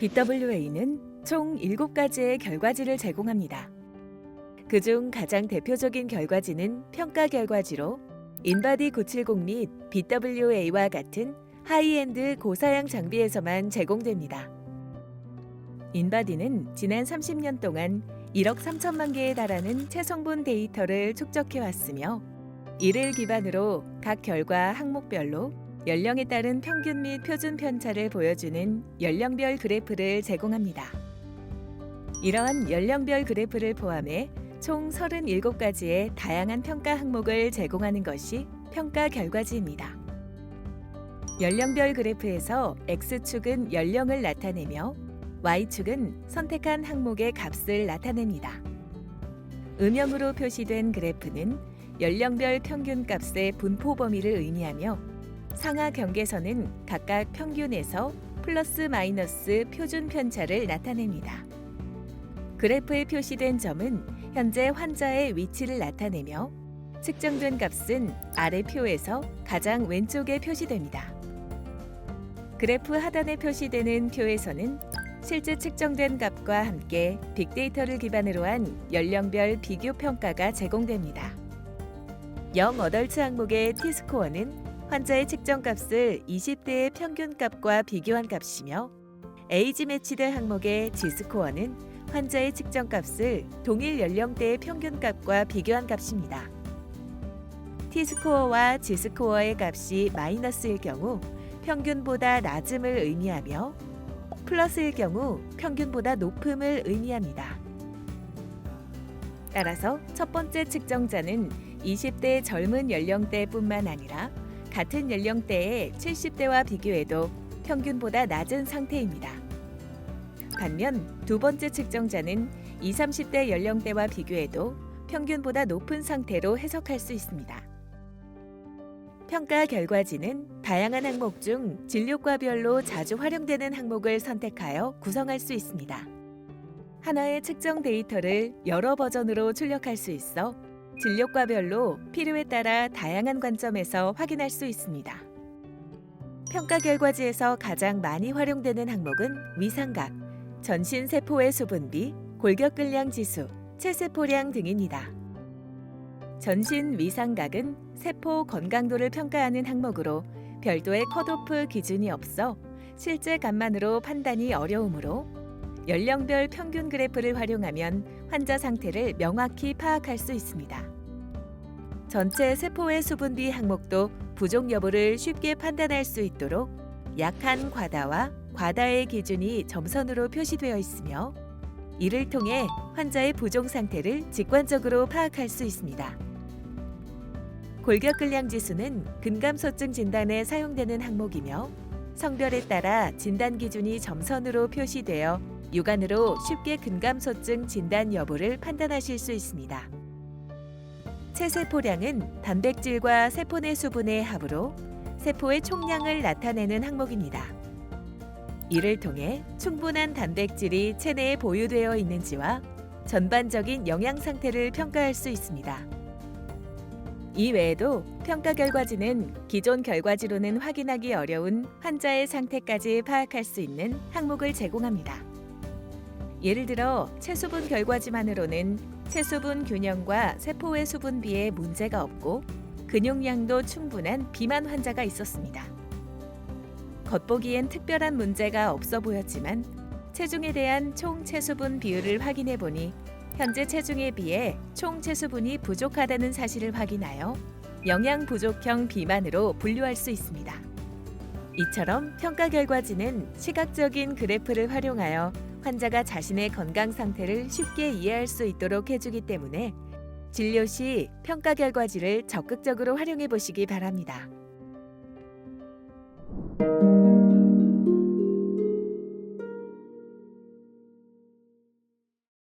BWA는 총 7가지의 결과지를 제공합니다. 그중 가장 대표적인 결과지는 평가 결과지로 인바디 970 및 BWA와 같은 하이엔드 고사양 장비에서만 제공됩니다. 인바디는 지난 30년 동안 1억 3천만 개에 달하는 체성분 데이터를 축적해 왔으며 이를 기반으로 각 결과 항목별로 연령에 따른 평균 및 표준 편차를 보여주는 연령별 그래프를 제공합니다. 이러한 연령별 그래프를 포함해 총 37가지의 다양한 평가 항목을 제공하는 것이 평가 결과지입니다. 연령별 그래프에서 X축은 연령을 나타내며 Y축은 선택한 항목의 값을 나타냅니다. 음영으로 표시된 그래프는 연령별 평균 값의 분포 범위를 의미하며 상하 경계선은 각각 평균에서 플러스 마이너스 표준 편차를 나타냅니다. 그래프에 표시된 점은 현재 환자의 위치를 나타내며 측정된 값은 아래 표에서 가장 왼쪽에 표시됩니다. 그래프 하단에 표시되는 표에서는 실제 측정된 값과 함께 빅데이터를 기반으로 한 연령별 비교 평가가 제공됩니다. 영 어덜츠 항목의 T스코어는 환자의 측정 값을 20대의 평균 값과 비교한 값이며 에이지 매치드 항목의 G스코어는 환자의 측정 값을 동일 연령대의 평균 값과 비교한 값입니다. T스코어와 G스코어의 값이 마이너스일 경우 평균보다 낮음을 의미하며 플러스일 경우 평균보다 높음을 의미합니다. 따라서 첫 번째 측정자는 20대 젊은 연령대뿐만 아니라 같은 연령대의 70대와 비교해도 평균보다 낮은 상태입니다. 반면 두 번째 측정자는 20, 30대 연령대와 비교해도 평균보다 높은 상태로 해석할 수 있습니다. 평가 결과지는 다양한 항목 중 진료과별로 자주 활용되는 항목을 선택하여 구성할 수 있습니다. 하나의 측정 데이터를 여러 버전으로 출력할 수 있어 진료과별로 필요에 따라 다양한 관점에서 확인할 수 있습니다. 평가 결과지에서 가장 많이 활용되는 항목은 위상각, 전신 세포의 수분비, 골격근량 지수, 체세포량 등입니다. 전신 위상각은 세포 건강도를 평가하는 항목으로 별도의 컷오프 기준이 없어 실제 값만으로 판단이 어려우므로 연령별 평균 그래프를 활용하면 환자 상태를 명확히 파악할 수 있습니다. 전체 세포의 수분비 항목도 부족 여부를 쉽게 판단할 수 있도록 약한 과다와 과다의 기준이 점선으로 표시되어 있으며 이를 통해 환자의 부종 상태를 직관적으로 파악할 수 있습니다. 골격근량 지수는 근감소증 진단에 사용되는 항목이며 성별에 따라 진단 기준이 점선으로 표시되어 육안으로 쉽게 근감소증 진단 여부를 판단하실 수 있습니다. 체세포량은 단백질과 세포 내 수분의 합으로 세포의 총량을 나타내는 항목입니다. 이를 통해 충분한 단백질이 체내에 보유되어 있는지와 전반적인 영양 상태를 평가할 수 있습니다. 이 외에도 평가 결과지는 기존 결과지로는 확인하기 어려운 환자의 상태까지 파악할 수 있는 항목을 제공합니다. 예를 들어 체수분 결과지만으로는 체수분 균형과 세포의 수분비에 문제가 없고 근육량도 충분한 비만 환자가 있었습니다. 겉보기엔 특별한 문제가 없어 보였지만 체중에 대한 총 체수분 비율을 확인해 보니 현재 체중에 비해 총 체수분이 부족하다는 사실을 확인하여 영양 부족형 비만으로 분류할 수 있습니다. 이처럼 평가 결과지는 시각적인 그래프를 활용하여 환자가 자신의 건강 상태를 쉽게 이해할 수 있도록 해주기 때문에 진료 시 평가 결과지를 적극적으로 활용해 보시기 바랍니다.